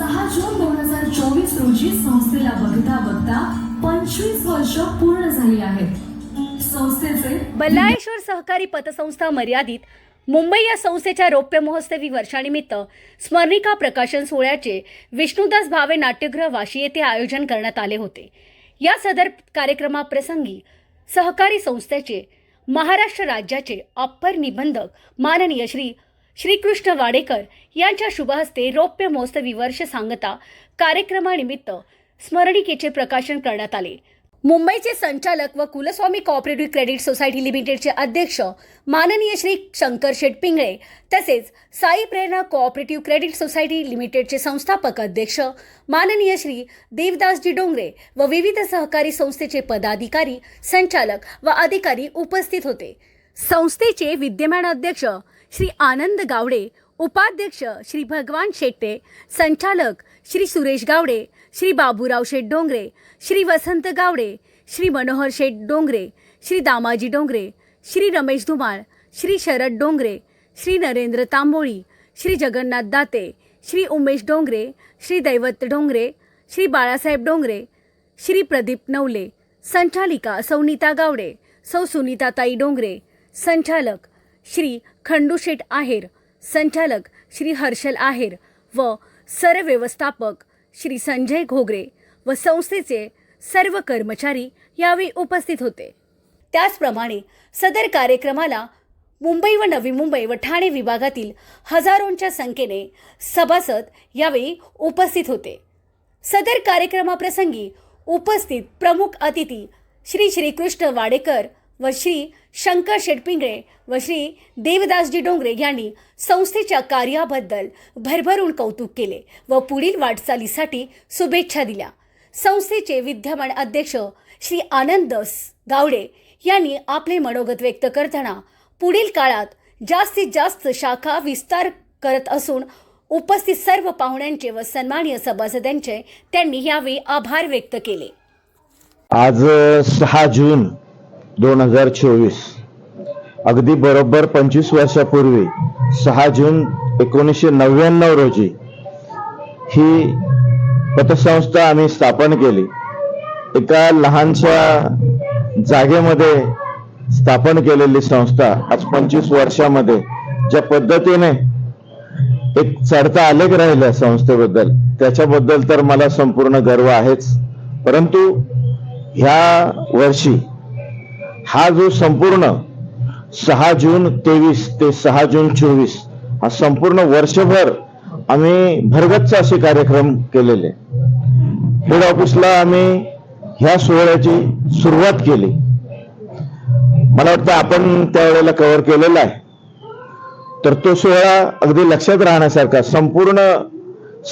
सहा जून दोन हजार चोवीस रोजी संस्थेला बघता बघता पंचवीस वर्ष पूर्ण झाली आहेत. संस्थेचे बल्लाळेश्वर सहकारी पतसंस्था मर्यादित मुंबई या संस्थेच्या रौप्य महोत्सवी वर्षानिमित्त स्मरणिका प्रकाशन सोहळ्याचे विष्णुदास भावे नाट्यगृह वाशी येथे आयोजन करण्यात आले होते. या सदर कार्यक्रमाप्रसंगी सहकारी संस्थेचे महाराष्ट्र राज्याचे अप्पर निबंधक माननीय श्री श्रीकृष्ण वाडेकर यांच्या शुभहस्ते रौप्य महोत्सवी वर्ष सांगता कार्यक्रमानिमित्त स्मरणिकेचे प्रकाशन करण्यात आले. मुंबईचे संचालक व कुलस्वामी कॉपरेटिव्ह क्रेडिट सोसायटी लिमिटेडचे अध्यक्ष माननीय श्री शंकर शेट पिंगळे तसेच Sai Prerana cooperative credit society लिमिटेडचे संस्थापक अध्यक्ष माननीय श्री देवदासजी डोंगरे व विविध सहकारी संस्थेचे पदाधिकारी संचालक व अधिकारी उपस्थित होते. संस्थेचे विद्यमान अध्यक्ष श्री आनंद गावडे उपाध्यक्ष श्री भगवान शेट्टे संचालक श्री सुरेश गावडे श्री बाबूराव शेठ डोंगरे श्री वसंत गावडे श्री मनोहर शेठ डोंगरे श्री दामाजी डोंगरे श्री रमेश धुमाळ श्री शरद डोंगरे श्री नरेंद्र तांबोळी श्री जगन्नाथ दाते श्री उमेश डोंगरे श्री दैवत डोंगरे श्री बाळासाहेब डोंगरे श्री प्रदीप नवले संचालिका सौनीता गावडे सौ सुनीताताई डोंगरे संचालक श्री खंडूशेठ आहेर संचालक श्री हर्षल आहेर व सरव्यवस्थापक श्री संजय घोगरे व संस्थेचे सर्व कर्मचारी यावेळी उपस्थित होते. त्याचप्रमाणे सदर कार्यक्रमाला मुंबई व नवी मुंबई व ठाणे विभागातील हजारोंच्या संख्येने सभासद यावेळी उपस्थित होते. सदर कार्यक्रमाप्रसंगी उपस्थित प्रमुख अतिथी श्री श्रीकृष्ण वाडेकर व श्री शंकर शेटपिंगळे व श्री देवदासजी डोंगरे यांनी संस्थेच्या कार्याबद्दल भरभरून कौतुक केले व पुढील वाटचालीसाठी शुभेच्छा दिल्या. संस्थेचे विद्यमान अध्यक्ष श्री आनंद गावडे यांनी आपले मनोगत व्यक्त करताना पुढील काळात जास्तीत जास्त शाखा विस्तार करत असून उपस्थित सर्व पाहुण्यांचे व सन्मानीय सभासदांचे त्यांनी यावेळी आभार व्यक्त केले. आज सहा जून दोन हजार चोवीस. अगदी बरोबर पंचवीस वर्षापूर्वी सहा जून एकोणीसशे नव्याण्णव रोजी ही पतसंस्था आम्ही स्थापन केली. एका लहानशा जागेमध्ये स्थापन केलेली संस्था आज पंचवीस वर्षामध्ये ज्या पद्धतीने एक चढता आलेख राहिल्या संस्थेबद्दल त्याच्याबद्दल तर मला संपूर्ण गर्व आहेच. परंतु ह्या वर्षी हा जो संपूर्ण सहा जून तेवीस ते सहा जून चोवीस हा संपूर्ण वर्षभर आम्ही भरगच्च असे कार्यक्रम केलेले. हेड ऑफिसला आम्ही ह्या सोहळ्याची सुरुवात केली. मला वाटतं आपण त्यावेळेला कव्हर केलेला आहे. तर तो सोहळा अगदी लक्षात राहण्यासारखा संपूर्ण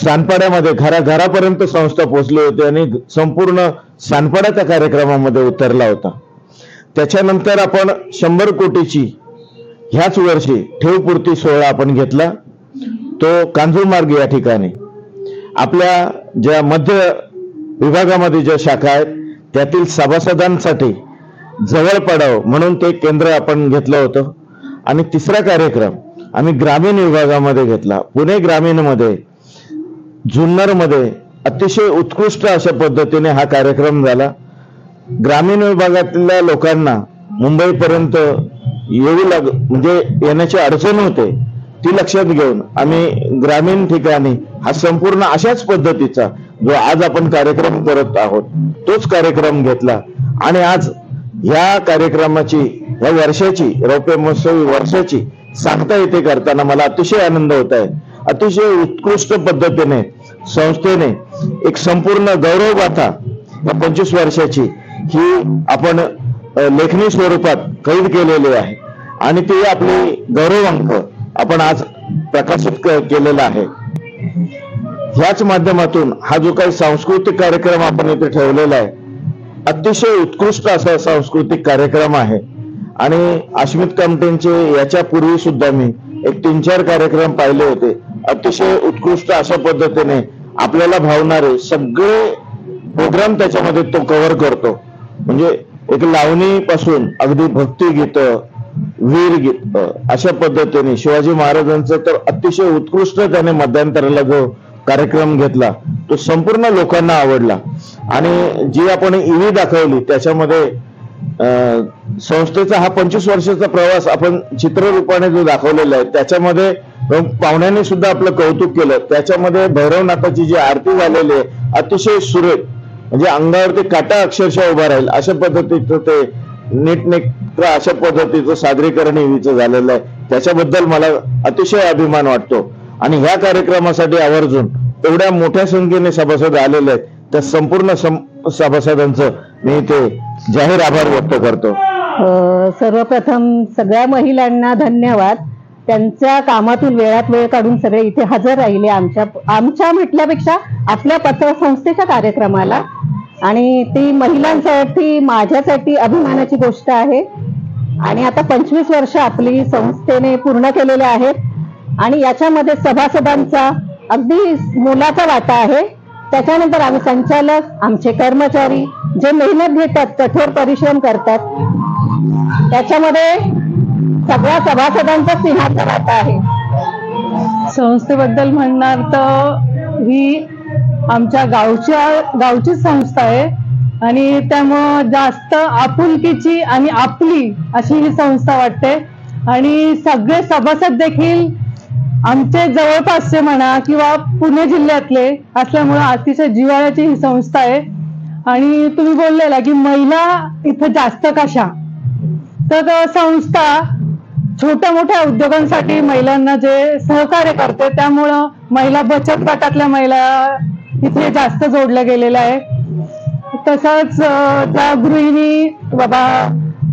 सानपाड्यामध्ये घरा घरापर्यंत संस्था पोहोचली होती आणि संपूर्ण सानपाडा त्या कार्यक्रमामध्ये उतरला होता. त्याच्यानंतर आपण शंभर कोटीची ह्याच वर्षी ठेवपूर्ती सोहळा आपण घेतला. तो कांजूरमार्ग या ठिकाणी. आपल्या ज्या मध्य विभागामध्ये ज्या शाखा आहेत त्यातील सभासदांसाठी जवळ पडाव म्हणून ते केंद्र आपण घेतलं होतं. आणि तिसरा कार्यक्रम आम्ही ग्रामीण विभागामध्ये घेतला. पुणे ग्रामीणमध्ये जुन्नरमध्ये अतिशय उत्कृष्ट अशा पद्धतीने हा कार्यक्रम झाला. ग्रामीण विभागातल्या लोकांना मुंबईपर्यंत येऊ लाग म्हणजे येण्याची अडचण होते ती लक्षात घेऊन आम्ही ग्रामीण ठिकाणी हा संपूर्ण अशाच पद्धतीचा जो आज आपण कार्यक्रम करत आहोत तोच कार्यक्रम घेतला. आणि आज ह्या कार्यक्रमाची ह्या वर्षाची रौप्य महोत्सवी वर्षाची सांगता येते करताना मला अतिशय आनंद होत आहे. अतिशय उत्कृष्ट पद्धतीने संस्थेने एक संपूर्ण गौरव गाथा या पंचवीस वर्षाची ही आपण लेखनी स्वरूपात कैद केलेली आहे. आणि ते आपली गौरव अंक आपण आज प्रकाशित केलेला आहे. ह्याच माध्यमातून हा जो काही सांस्कृतिक कार्यक्रम आपण इथे ठेवलेला आहे अतिशय उत्कृष्ट असा सांस्कृतिक कार्यक्रम आहे. आणि अश्मित कामटेंचे याच्या पूर्वी सुद्धा मी एक तीन चार कार्यक्रम पाहिले होते. अतिशय उत्कृष्ट अशा पद्धतीने आपल्याला भावणारे सगळे प्रोग्राम त्याच्यामध्ये तो कव्हर करतो. म्हणजे एक लावणी पासून अगदी भक्तिगीत वीर गीत अशा पद्धतीने शिवाजी महाराजांचं तर अतिशय उत्कृष्ट त्याने मध्यंतराला जो कार्यक्रम घेतला तो संपूर्ण लोकांना आवडला. आणि जी आपण ईव्ही दाखवली त्याच्यामध्ये अं, संस्थेचा हा पंचवीस वर्षाचा प्रवास आपण चित्ररूपाने जो दाखवलेला आहे त्याच्यामध्ये पाहुण्यांनी सुद्धा आपलं कौतुक केलं. त्याच्यामध्ये भैरवनाथाची जी आरती झालेली आहे अतिशय सुरेख म्हणजे अंगावरती काटा अक्षरशः उभा राहील. अशा पद्धतीचं ते नीटनेट अशा पद्धतीचं सादरीकरण ईव्हीचं झालेलं आहे. त्याच्याबद्दल मला अतिशय अभिमान वाटतो. आणि ह्या कार्यक्रमासाठी आवर्जून एवढ्या मोठ्या संख्येने सभासद आलेले आहेत. त्या संपूर्ण सभासदांचं मी ते जाहीर आभार व्यक्त करतो. सर्वप्रथम सगळ्या महिलांना धन्यवाद. त्यांच्या कामातून वेळात वेळ काढून सगळे इथे हजर राहिले आमच्या आमच्या म्हटल्यापेक्षा आपल्या पत्रसंस्थेच्या कार्यक्रमाला. आणि ती महिलांसाठी माझ्यासाठी अभिमानाची गोष्ट आहे. आणि आता पंचवीस वर्ष आपली संस्थेने पूर्ण केलेले आहेत. आणि याच्यामध्ये सभासदांचा अगदी मोलाचा वाटा आहे. त्याच्यानंतर आम्ही संचालक आमचे कर्मचारी जे मेहनत घेतात कठोर परिश्रम करतात त्याच्यामध्ये सगळ्या सभासदांचा सिंहाचा वाटा आहे. संस्थेबद्दल म्हणणार तर ही आमच्या गावच्या गावची संस्था आहे. आणि त्यामुळं जास्त आपुलकीची आणि आपली अशी ही संस्था वाटते. आणि सगळे सभासद देखील आमचे जवळपासचे म्हणा किंवा पुणे जिल्ह्यातले असल्यामुळं अतिशय जिव्हाळ्याची ही संस्था आहे. आणि तुम्ही बोललेला की महिला इथं जास्त कशा? तर संस्था छोट्या मोठ्या उद्योगांसाठी महिलांना जे सहकार्य करते त्यामुळं महिला बचत गटातल्या महिला इथे जास्त जोडल्या गेलेलं आहे. तसंच त्या गृहिणी बाबा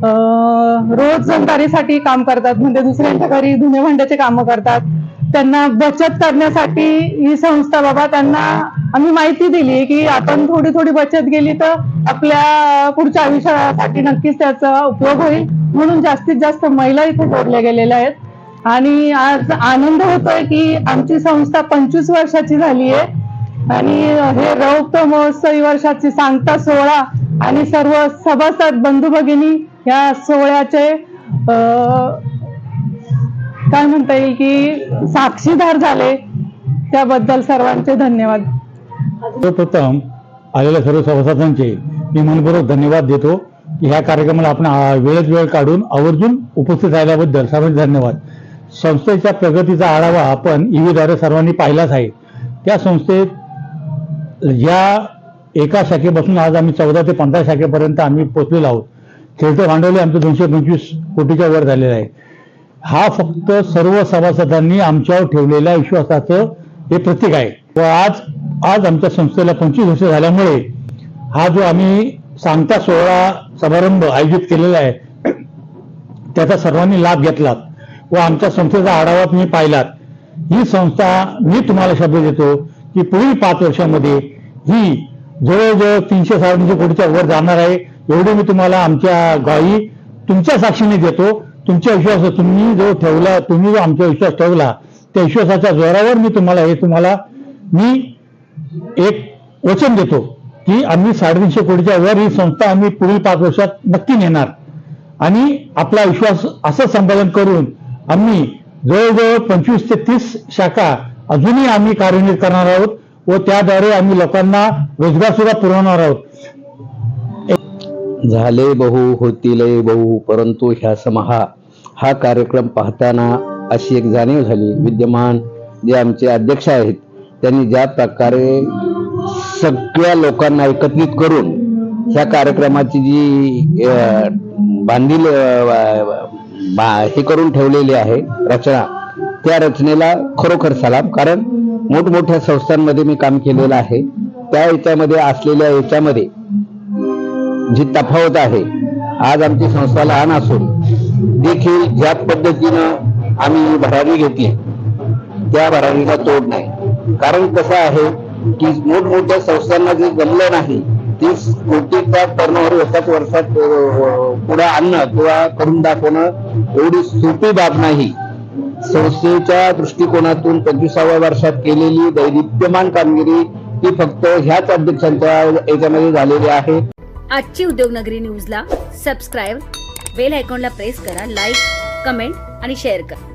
रोज रोजंदारीसाठी काम करतात. म्हणजे दुसऱ्यांच्या घरी धुणे भांड्याचे कामं करतात. त्यांना बचत करण्यासाठी ही संस्था बाबा त्यांना आम्ही माहिती दिली की आपण थोडी थोडी बचत केली तर आपल्या पुढच्या आयुष्यासाठी नक्कीच त्याचा उपयोग होईल. म्हणून जास्तीत जास्त महिला इथे जोडल्या गेलेल्या आहेत. आणि आज आनंद होतोय की आमची संस्था पंचवीस वर्षाची झाली आहे. आणि हे रौप्य महोत्सवी वर्षाची सांगता सोहळा आणि सर्व सभासद बंधू भगिनी या सोहळ्याचे अं, काय म्हणता येईल की साक्षीदार झाले. त्याबद्दल सर्वांचे धन्यवाद. सर्वप्रथम आलेल्या सर्व सभासदांचे मी मनपूर्वक धन्यवाद देतो. की ह्या कार्यक्रमाला आपण वेळेत वेळ काढून आवर्जून उपस्थित राहिल्याबद्दल सर्वांचे धन्यवाद. संस्थेच्या प्रगतीचा आढावा आपण ईव्हीद्वारे सर्वांनी पाहिलाच आहे. त्या संस्थेत या एका शाखेपासून आज आम्ही चौदा ते पंधरा शाखेपर्यंत आम्ही पोचलेलो आहोत. खेळतं भांडवली आमचं दोनशे पंचवीस कोटीच्या वर झालेलं आहे. हा फक्त सर्व सभासदांनी आमच्यावर ठेवलेल्या विश्वासाचं हे प्रतीक आहे. व आज आज आमच्या संस्थेला पंचवीस वर्ष झाल्यामुळे हा जो आम्ही सांगता सोहळा समारंभ आयोजित केलेला आहे त्याचा सर्वांनी लाभ घेतलात. व आमच्या संस्थेचा आढावा तुम्ही पाहिलात. ही संस्था मी तुम्हाला शब्द देतो की पुढील पाच वर्षामध्ये ही जवळजवळ तीनशे साडेतीनशे कोटीच्या वर जाणार आहे. एवढे मी तुम्हाला आमच्या गावी तुमच्या साक्षीने देतो. तुमच्या विश्वास तुम्ही जो ठेवला तुम्ही जो आमचा विश्वास ठेवला त्या विश्वासाच्या जोरावर मी तुम्हाला हे तुम्हाला मी एक वचन देतो की आम्ही साडेतीनशे कोटीच्या वर ही संस्था आम्ही पुढील पाच वर्षात नक्की नेणार. आणि आपला विश्वास असं संपादन करून आम्ही जवळजवळ पंचवीस ते तीस शाखा अजूनही आम्ही कार्यान्वित करणार आहोत व त्याद्वारे आम्ही लोकांना रोजगार सुद्धा पुरवणार आहोत. झाले बहु होतील बहु परंतु ह्या समहा हा कार्यक्रम पाहताना अशी एक जाणीव झाली. विद्यमान जे आमचे अध्यक्ष आहेत त्यांनी ज्या प्रकारे सगळ्या लोकांना एकत्रित करून ह्या कार्यक्रमाची जी बांधील बा- हे करून ठेवलेली आहे रचना त्या रचनेला खरोखर सलाम. कारण मोठमोठ्या संस्थांमध्ये मी काम केलेलं आहे. त्या याच्यामध्ये असलेल्या याच्यामध्ये जी तफावत आहे आज आमची संस्था लहान असून देखील ज्या पद्धतीनं आम्ही भरारी घेतली त्या भरारीला तोड नाही. कारण कसं आहे की मोठमोठ्या संस्थांना जे जमलं नाही तीस कोटीचा टर्नओव्हर एकाच वर्षात पुढे आणणं किंवा करून दाखवणं एवढी सोपी बाब नाही. संस्थेच्या दृष्टिकोनातून पंचवीसाव्या वर्षात केलेली दैदिप्यमान कामगिरी ही फक्त ह्याच अध्यक्षांच्या याच्यामध्ये झालेली आहे. आजची उद्योगनगरी न्यूजला सबस्क्राईब बेल आयकॉनला प्रेस करा लाईक कमेंट आणि शेअर करा.